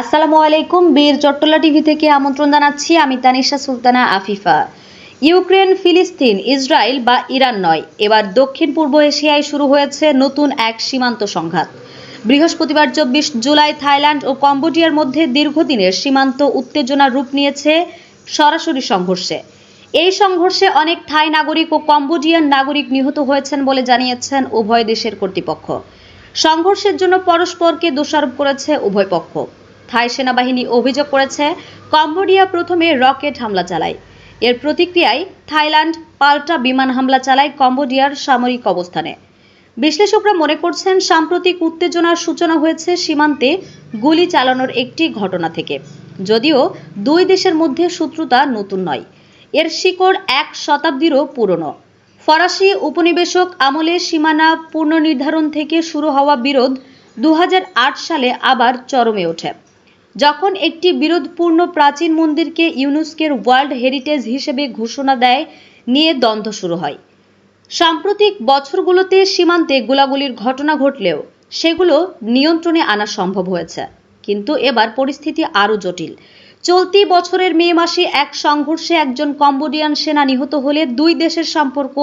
আসসালামু আলাইকুম, বীর চট্টলা টিভি থেকে আমন্ত্রণ জানাচ্ছি আমি তানিশা সুলতানা আফিফা। ইউক্রেন, ফিলিস্তিন, ইসরায়েল বা ইরান নয়, এবার দক্ষিণ পূর্ব এশিয়ায় শুরু হয়েছে নতুন এক সীমান্ত সংঘাত। বৃহস্পতিবার চব্বিশ জুলাই থাইল্যান্ড ও কম্বোডিয়ার মধ্যে দীর্ঘদিনের সীমান্ত উত্তেজনা রূপ নিয়েছে সরাসরি সংঘর্ষে। এই সংঘর্ষে অনেক থাই নাগরিক ও কম্বোডিয়ান নাগরিক নিহত হয়েছেন বলে জানিয়েছেন উভয় দেশের কর্তৃপক্ষ। সংঘর্ষের জন্য পরস্পরকে দোষারোপ করেছে উভয় পক্ষ। থাই সেনাবাহিনী অভিযোগ করেছে, কম্বোডিয়া প্রথমে রকেট হামলা চালায়। এর প্রতিক্রিয়ায় থাইল্যান্ড পাল্টা বিমান হামলা চালায় কম্বোডিয়ার সামরিক অবস্থানে। বিশ্লেষকরা মনে করছেন, সাম্প্রতিক উত্তেজনার সূচনা হয়েছে সীমান্তে গুলি চালানোর একটি ঘটনা থেকে। যদিও দুই দেশের মধ্যে শত্রুতা নতুন নয়। এর শিকড় এক শতাব্দীরও পুরনো। ফরাসি উপনিবেশক আমলে সীমানা পুনর্নির্ধারণ থেকে শুরু হওয়া বিরোধ দু হাজার আট সালে আবার চরমে ওঠে। যখন একটি বিরোধপূর্ণ প্রাচীন মন্দিরকে ইউনেস্কের ওয়ার্ল্ড হেরিটেজ হিসেবে ঘোষণা দেয়, নিয়ে দ্বন্দ্ব শুরু হয়। সাম্প্রতিক বছরগুলোতে সীমান্তে গোলাগুলির ঘটনা ঘটলেও, সেগুলো নিয়ন্ত্রণে আনা সম্ভব হয়েছে। কিন্তু এবার পরিস্থিতি আরও জটিল। চলতি বছরের মে মাসে এক সংঘর্ষে একজন কম্বোডিয়ান সেনা নিহত হলে দুই দেশের সম্পর্ক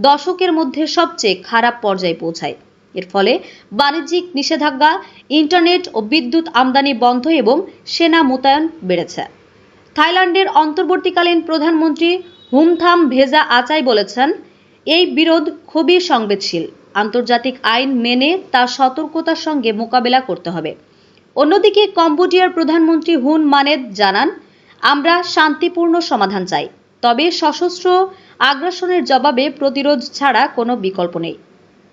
দশকের মধ্যে সবচেয়ে খারাপ পর্যায়ে পৌঁছায়। এর ফলে বাণিজ্যিক নিষেধাজ্ঞা, ইন্টারনেট ও বিদ্যুৎ আমদানি বন্ধ এবং সেনা মোতায়েন বেড়েছে। থাইল্যান্ডের অন্তর্বর্তীকালীন প্রধানমন্ত্রী হুমথাম ভেজা আচাই বলেছেন, এই বিরোধ খুবই সংবেদশীল আন্তর্জাতিক আইন মেনে তা সতর্কতার সঙ্গে মোকাবেলা করতে হবে। অন্যদিকে কম্বোডিয়ার প্রধানমন্ত্রী হুন মানেদ জানান, আমরা শান্তিপূর্ণ সমাধান চাই, তবে সশস্ত্র আগ্রাসনের জবাবে প্রতিরোধ ছাড়া কোনো বিকল্প নেই।